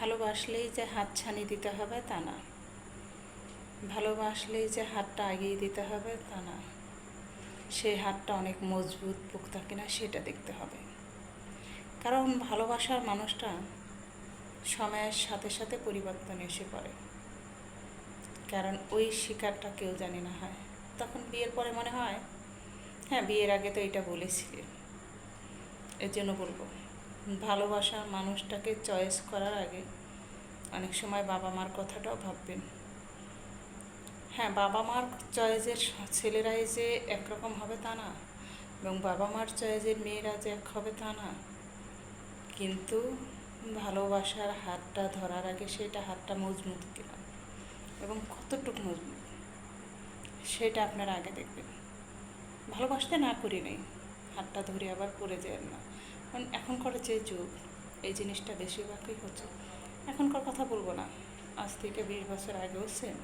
ভালোবাসলেই যে হাত ছানি দিতে হবে তা না। ভালোবাসলেই যে হাতটা আগিয়ে দিতে হবে তা না। সেই হাতটা অনেক মজবুত পোক্তা কিনা সেটা দেখতে হবে। কারণ ভালোবাসার মানুষটা সময়ের সাথে সাথে পরিবর্তন এসে পড়ে। কারণ ওই শিকারটা কেউ জানি না হয়। তখন বিয়ের পরে মনে হয় হ্যাঁ বিয়ের আগে তো এটা বলেছিলে। এর জন্য বলব। ভালোবাসা মানুষটাকে চয়েস করার আগে অনেক সময় বাবা মার কথাটাও ভাববেন। হ্যাঁ বাবা মার চয়েসের ছেলেরাই যে একরকম হবে তা না এবং বাবা মার চয়েসের মেয়েরা যে এক হবে তা না। কিন্তু ভালোবাসার হাতটা ধরার আগে সেটা হাতটা মজবুত কিনা এবং কতটুকু মজবুত সেটা আপনারা আগে দেখবেন। ভালোবাসতে না করি নেই, হাতটা ধরে আবার পড়ে যায় না। কারণ এখনকার যে যুগ, এই জিনিসটা বেশিরভাগই হচ্ছে। এখনকার কথা বলব না। আজ থেকে বিশ বছর আগেও সেম